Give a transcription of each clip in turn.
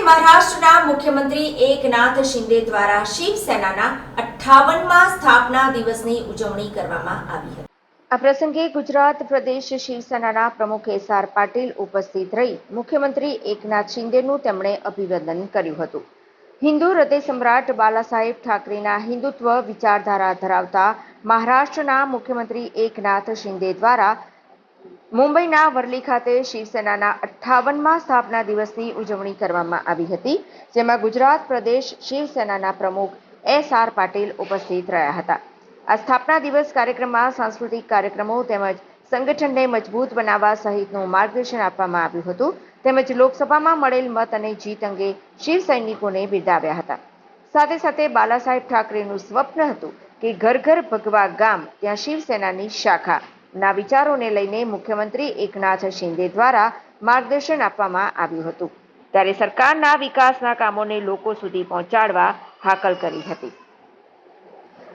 મહારાષ્ટ્રના મુખ્યમંત્રી એકનાથ શિંદે દ્વારા શિવસેનાના અઠ્ઠાવનમાં સ્થાપના દિવસની ઉજવણી કરવામાં આવી હતી. આ પ્રસંગે ગુજરાત પ્રદેશ શિવસેનાના પ્રમુખ એસ આર પાટીલ ઉપસ્થિત રહી મુખ્યમંત્રી એકનાથ શિંદેનું તેમણે અભિવાદન કર્યું હતું. હિન્દુ હૃદય સમ્રાટ બાલાસાહેબ ઠાકરેના હિન્દુત્વ વિચારધારા ધરાવતા મહારાષ્ટ્રના મુખ્યમંત્રી એકનાથ શિંદે દ્વારા મુંબઈના વરલી ખાતે શિવસેનાના અઠ્ઠાવનમાં સ્થાપના દિવસની ઉજવણી કરવામાં આવી હતી, જેમાં ગુજરાત પ્રદેશ શિવસેનાના પ્રમુખ એસ આર પાટીલ ઉપસ્થિત રહ્યા હતા. આ સ્થાપના દિવસ કાર્યક્રમમાં સાંસ્કૃતિક કાર્યક્રમો તેમજ સંગઠનને મજબૂત બનાવવા સહિતનું માર્ગદર્શન આપવામાં આવ્યું હતું, તેમજ લોકસભામાં મળેલ મત અને જીત અંગે શિવ સૈનિકોને બિરદાવ્યા હતા. સાથે સાથે બાલાસાહેબ ઠાકરેનું સ્વપ્ન હતું કે ઘર ઘર ભગવા ગામ, ત્યાં શિવસેનાની શાખા ના વિચારોને લઈને મુખ્યમંત્રી એકનાથ શિંદે દ્વારા માર્ગદર્શન આપવામાં આવ્યું હતું. ત્યારે સરકારના વિકાસના કામોને લોકો સુધી પહોંચાડવા હાકલ કરી હતી.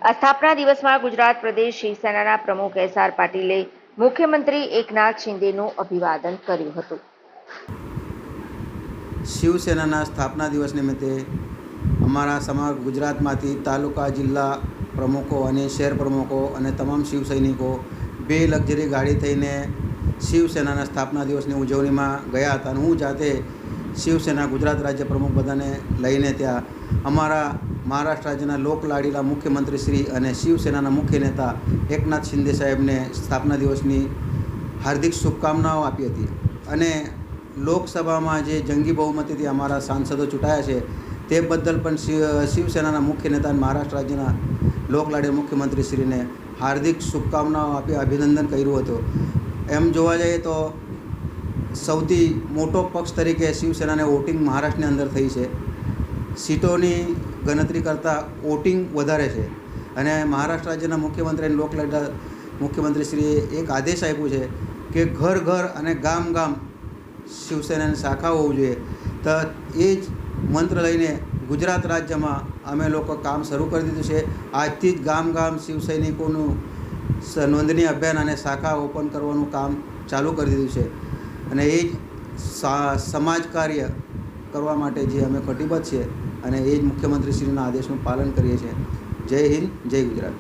આ સ્થાપના દિવસમાં ગુજરાત પ્રદેશ શિવસેનાના પ્રમુખ એસ આર પાટીલે મુખ્યમંત્રી એકનાથ શિંદેનું અભિવાદન કર્યું હતું. શિવસેનાના સ્થાપના દિવસ નિમિત્તે અમારા સમગ્ર ગુજરાતમાંથી તાલુકા, જિલ્લા પ્રમુખો અને શહેર પ્રમુખો અને તમામ શિવ સૈનિકો બે લક્ઝરી ગાડી થઈને શિવસેનાના સ્થાપના દિવસની ઉજવણીમાં ગયા હતા અને હું જાતે શિવસેના ગુજરાત રાજ્ય પ્રમુખ બધાને લઈને ત્યાં અમારા મહારાષ્ટ્ર રાજ્યના લોકલાડીલા મુખ્યમંત્રી શ્રી અને શિવસેનાના મુખ્ય નેતા એકનાથ શિંદે સાહેબને સ્થાપના દિવસની હાર્દિક શુભકામનાઓ આપી હતી. અને લોકસભામાં જે જંગી બહુમતીથી અમારા સાંસદો ચૂંટાયા છે તે બદલ પણ શિવ, શિવસેનાના મુખ્ય નેતા અને મહારાષ્ટ્ર રાજ્યના લોકલાડી મુખ્યમંત્રીશ્રીને હાર્દિક શુભકામનાઓ આપી, અભિનંદન કર્યું હતું. એમ જોવા જઈએ તો સૌથી મોટો પક્ષ તરીકે શિવસેનાને વોટિંગ મહારાષ્ટ્રની અંદર થઈ છે. સીટોની ગણતરી કરતાં વોટિંગ વધારે છે. અને મહારાષ્ટ્ર રાજ્યના મુખ્યમંત્રી અને લોકલાડીલા મુખ્યમંત્રીશ્રીએ એક આદેશ આપ્યો છે કે ઘર ઘર અને ગામ ગામ શિવસેનાની શાખા હોવું જોઈએ. તો એ જ મંત્ર લઈને ગુજરાત રાજ્યમાં અમે લોકો કામ શરૂ કરી દીધું છે. આજથી જ ગામ ગામ શિવસૈનિકોનું સૈનિકોનું નોંધણી અભિયાન અને શાખા ઓપન કરવાનું કામ ચાલુ કરી દીધું છે. અને એ જ સમાજ કાર્ય કરવા માટે જે અમે કટિબદ્ધ છીએ અને એ જ મુખ્યમંત્રીશ્રીના આદેશનું પાલન કરીએ છીએ. જય હિન્દ, જય ગુજરાત.